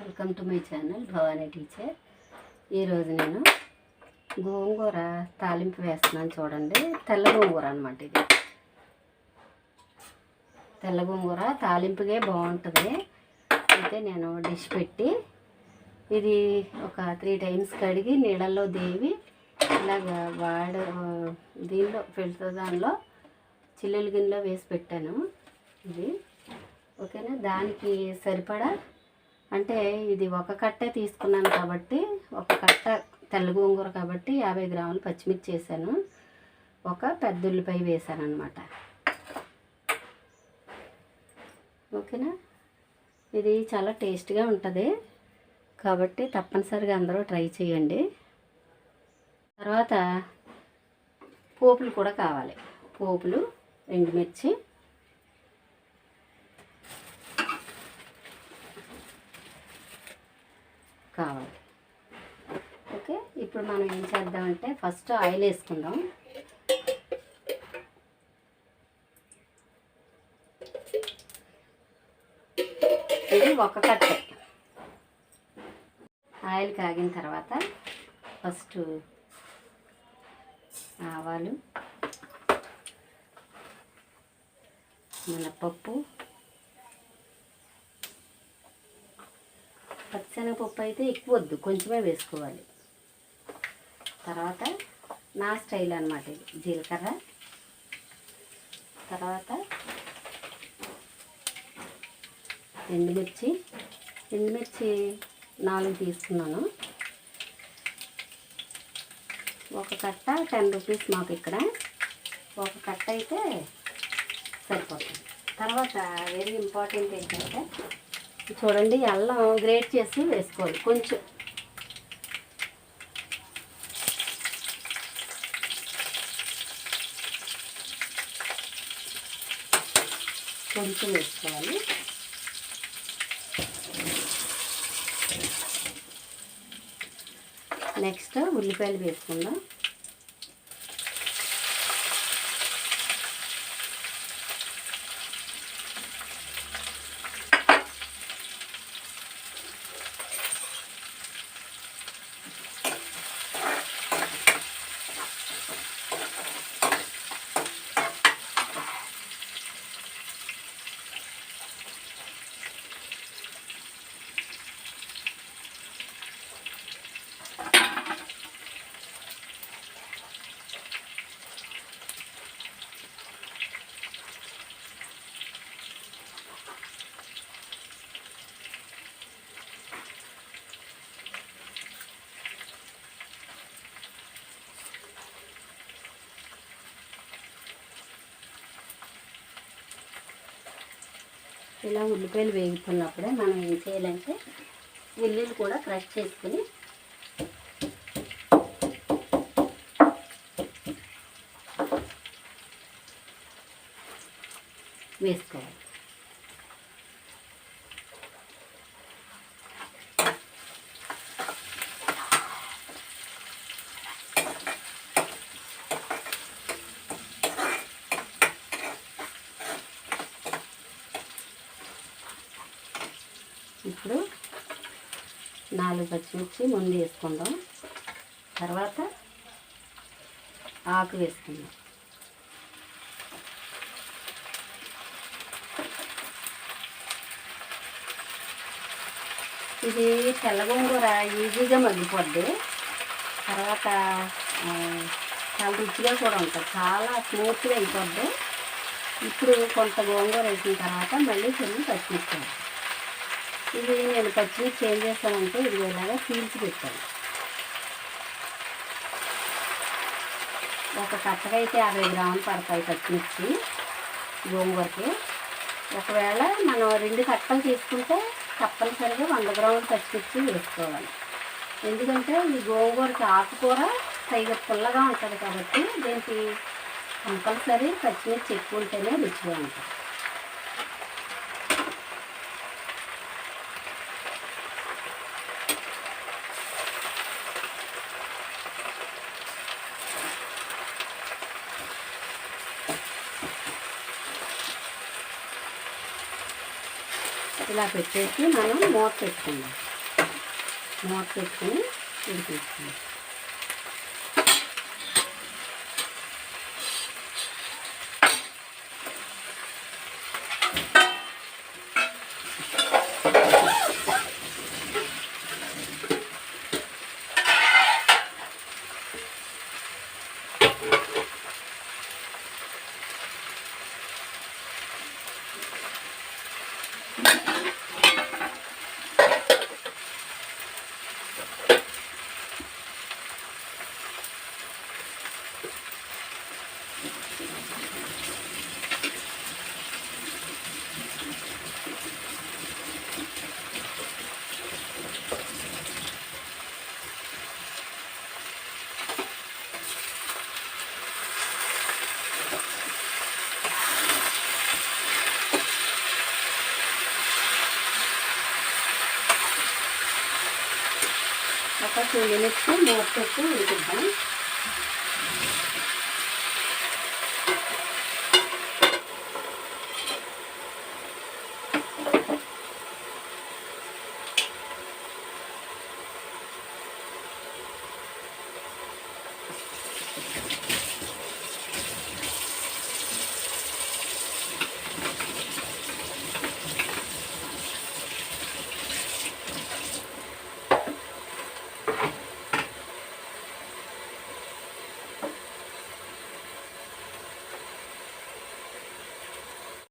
Welcome to my channel Bhavani teacher. ఈరోజు నేను గోంగూర తాలింపు వేస్తున్నాను చూడండి. తెల్ల గోంగూర అనమాట ఇది. తెల్ల గోంగూర తాలింపుగే బాగుంటుంది. అయితే నేను డిష్ పెట్టి ఇది ఒక త్రీ టైమ్స్ కడిగి నీళ్ళల్లో దేవి ఇలాగ వాడ దీనిలో ఫిల్టర్ దానిలో చిల్లుల గిన్నెలో వేసి పెట్టాను. ఇది ఓకేనా? దానికి సరిపడా అంటే ఇది ఒక కట్టే తీసుకున్నాను కాబట్టి ఒక కట్ట తెల్ల గోంగూర కాబట్టి యాభై గ్రాములు పచ్చిమిర్చి వేసాను. ఒక పెద్ద ఉల్లిపాయ వేసాను అనమాట ఓకేనా? ఇది చాలా టేస్ట్గా ఉంటుంది. కాబట్టి తప్పనిసరిగా అందరూ ట్రై చేయండి. తర్వాత పోపులు కూడా కావాలి. పోపులు ఎండుమిర్చి కావాలి ఓకే ఇప్పుడు మనం ఏం చేద్దామంటే ఫస్ట్ ఆయిల్ వేసుకుందాం. ఇది ఒక కట్ట. ఆయిల్ కాగిన తర్వాత ఫస్ట్ ఆవాలు మినపప్పు పచ్చిశనగపప్పు అయితే ఎక్కువ వద్దు కొంచెమే వేసుకోవాలి. తర్వాత నా స్టైల్ అనమాట ఇది. జీలకర్ర. తర్వాత ఎండుమిర్చి. ఎండుమిర్చి నాలుగు తీసుకున్నాను. ఒక కట్ట టెన్ రూపీస్ మాకు ఇక్కడ. ఒక కట్ట అయితే సరిపోతుంది. తర్వాత వెరీ ఇంపార్టెంట్ ఏంటంటే చూడండి అల్లం గ్రేట్ చేసి వేసుకోవాలి. కొంచెం కొంచెం వేసుకోవాలి. నెక్స్ట్ ఉల్లిపాయలు వేసుకుందాం. ఇలా ఉల్లిపాయలు వేగుతున్నప్పుడే మనం ఏం చేయాలంటే ఉల్లిలు కూడా క్రష్ చేసుకుని వేసుకోవాలి. ఇప్పుడు నాలుగు పచ్చిమిర్చి ముందు వేసుకుందాం. తర్వాత ఆకు వేసుకుందాం. ఇది తెల్లగొంగూర ఈజీగా మగ్గిపోద్ది. తర్వాత చాలా రుచిగా కూడా ఉంటుంది. చాలా స్మూత్గా అయిపోద్ది. ఇప్పుడు కొంత గోంగూర వేసిన తర్వాత మళ్ళీ కొన్ని పచ్చిమిర్చి వేయాలి. ఇది నేను పచ్చిమిర్చి ఏం చేస్తానంటే ఇది ఇలాగా పీల్చి పెట్టాను. ఒక కట్టకైతే యాభై గ్రాములు పడతాయి పచ్చిమిర్చి గోంగూరకి. ఒకవేళ మనం రెండు కట్టలు తీసుకుంటే తప్పనిసరిగా వంద గ్రాములు పచ్చిమిర్చి వేసుకోవాలి. ఎందుకంటే ఈ గోంగూరకి ఆకుకూర పైగా పుల్లగా ఉంటుంది కాబట్టి దీనికి కంపల్సరీ పచ్చిమిర్చి ఎక్కువ ఉంటేనే రుచిగా ఉంటుంది. ఇలా పెట్టేసి మనం మూత పెట్టుకుందాం. మూత పెట్టుకుని ఉడికించుకుందాం. ఒక టూ మినిట్స్ మూత పెట్టి ఉడికిద్దాం.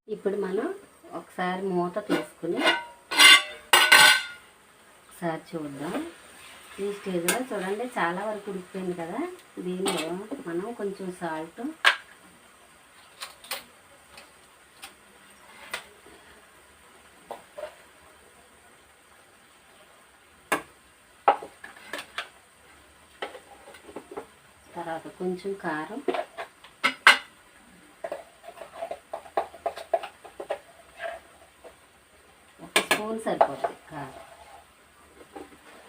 ఇప్పుడు మనం ఒకసారి మూత తీసుకుని ఒకసారి చూద్దాం. ఈ స్టేజ్లో చూడండి చాలా వరకు ఉడికిపోయింది కదా. దీనిలో మనం కొంచెం సాల్ట్ తర్వాత కొంచెం కారం ఒక స్పూన్ సరిపోతుంది. కారం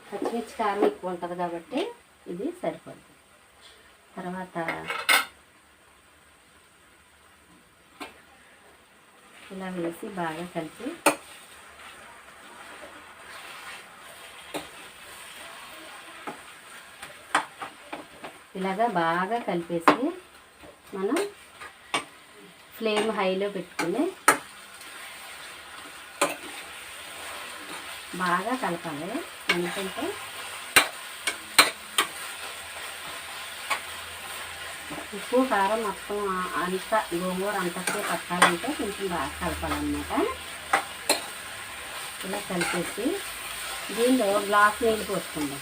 పచ్చిమిర్చి కారం ఎక్కువ ఉంటుంది కాబట్టి ఇది సరిపోతుంది. తర్వాత ఇలా వేసి బాగా కలిపి ఇలాగా బాగా కలిపేసి మనం ఫ్లేమ్ హైలో పెట్టుకుని బాగా కలపాలి. ఎందుకంటే ఉప్పు కారం మొత్తం ఆ- అంతా గోంగూర అంతకే పట్టాలంటే కొంచెం బాగా కలపాలన్నమాట. ఇలా కలిపేసి దీనిలో గ్లాస్ నీళ్ళు పోసుకుందాం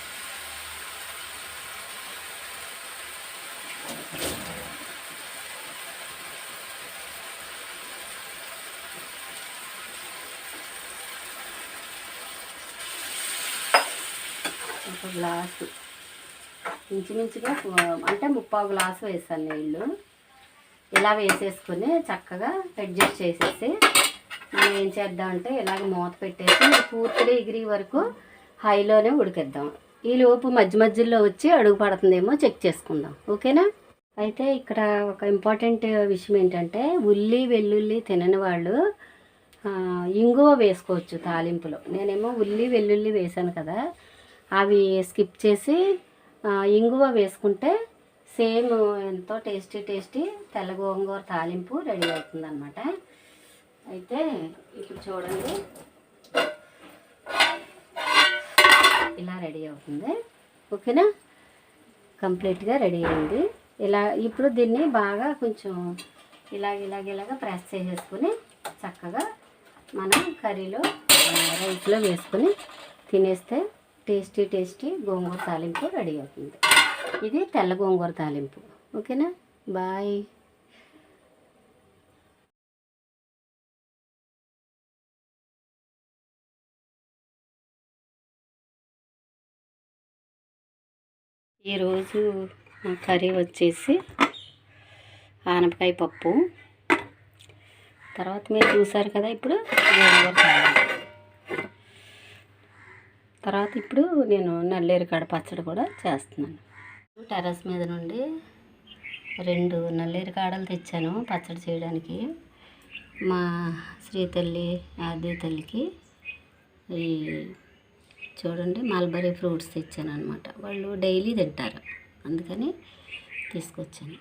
ఒక గ్లాసు. ఇంచుమించుగా అంటే ముప్పావు గ్లాసు వేసాను నీళ్ళు. ఇలా వేసేసుకుని చక్కగా అడ్జస్ట్ చేసేసి మనం ఏం చేద్దామంటే ఇలాగ మూత పెట్టేసి పూర్తి పూర్తిగా ఎగిరి వరకు హైలోనే ఉడికిద్దాం. ఈ లోపు మధ్య మధ్యలో వచ్చి అడుగు పడుతుందేమో చెక్ చేసుకుందాం. ఓకేనా? అయితే ఇక్కడ ఒక ఇంపార్టెంట్ విషయం ఏంటంటే ఉల్లి వెల్లుల్లి తినని వాళ్ళు ఇంగువ వేసుకోవచ్చు తాలింపులో. నేనేమో ఉల్లి వెల్లుల్లి వేసాను కదా. అవి స్కిప్ చేసి ఇంగువ వేసుకుంటే సేమ్ ఎంతో టేస్టీ టేస్టీ తెల్ల గోంగూర తాలింపు రెడీ అవుతుంది అనమాట అయితే ఇప్పుడు చూడండి. ఇలా రెడీ అవుతుంది. ఓకేనా? కంప్లీట్గా రెడీ అయింది. ఇలా ఇప్పుడు దీన్ని బాగా కొంచెం ఇలాగ ఇలాగ ఇలాగ ప్రెస్ చేసేసుకుని చక్కగా మనం కర్రీలో రైస్లో వేసుకొని తినేస్తే టేస్టీ టేస్టీ గోంగూర తాలింపు రెడీ అవుతుంది. ఇది తెల్ల గోంగూర తాలింపు. ఓకేనా? బాయ్. ఈరోజు నా కర్రీ వచ్చేసి ఆనపకాయ పప్పు. తర్వాత మీరు చూసారు కదా ఇప్పుడు గోంగూర తాలింపు. తర్వాత ఇప్పుడు నేను నల్లేరుకాడ పచ్చడి కూడా చేస్తున్నాను. టెర్రస్ మీద నుండి రెండు నల్లేరు కాడలు తెచ్చాను పచ్చడి చేయడానికి. మా శ్రీతల్లి ఆది తల్లికి ఈ చూడండి మల్బరీ ఫ్రూట్స్ తెచ్చాను అనమాట వాళ్ళు డైలీ తింటారు. అందుకని తీసుకొచ్చాను.